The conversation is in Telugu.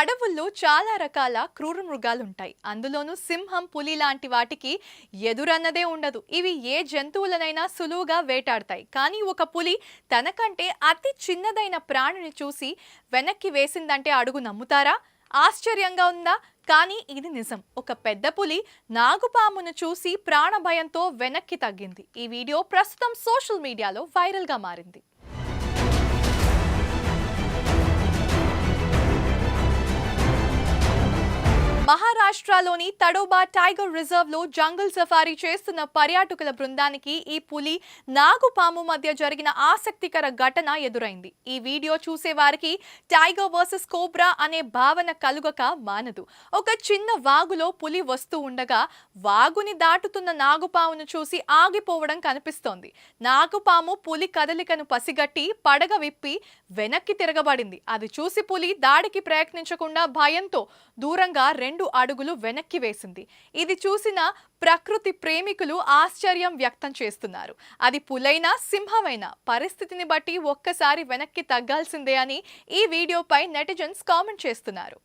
అడవుల్లో చాలా రకాల క్రూర మృగాలు ఉంటాయి అందులోనూ సింహం పులి లాంటి వాటికి ఎదురన్నదే ఉండదు. ఇవి ఏ జంతువులనైనా సులువుగా వేటాడతాయి. కానీ ఒక పులి తనకంటే అతి చిన్నదైన ప్రాణిని చూసి వెనక్కి వేసిందంటే అడుగు నమ్ముతారా? ఆశ్చర్యంగా ఉందా? కానీ ఇది నిజం. ఒక పెద్ద పులి నాగుపామును చూసి ప్రాణభయంతో వెనక్కి తగ్గింది. ఈ వీడియో ప్రస్తుతం సోషల్ మీడియాలో వైరల్గా మారింది. మహారాష్ట్రలోని తడోబా టైగర్ రిజర్వ్లో జంగల్ సఫారీ చేస్తున్న పర్యాటకుల బృందానికి ఈ పులి నాగుపాము మధ్య జరిగిన ఆసక్తికర ఘటన ఎదురైంది. ఈ వీడియో చూసే వారికి టైగర్ వర్సెస్ కోబ్రా అనే భావన కలుగక మానదు. ఒక చిన్న వాగులో పులి వస్తూ ఉండగా వాగుని దాటుతున్న నాగుపామును చూసి ఆగిపోవడం కనిపిస్తోంది. నాగుపాము పులి కదలికను పసిగట్టి పడగ విప్పి వెనక్కి తిరగబడింది. అది చూసి పులి దాడికి ప్రయత్నించకుండా భయంతో దూరంగా రెండు అడుగులు వెనక్కి వేసింది. ఇది చూసిన ప్రకృతి ప్రేమికులు ఆశ్చర్యం వ్యక్తం చేస్తున్నారు. అది పులైనా సింహమైనా? పరిస్థితిని బట్టి ఒక్కసారి వెనక్కి తగ్గాల్సిందే అని ఈ వీడియోపై నెటిజన్స్ కామెంట్ చేస్తున్నారు.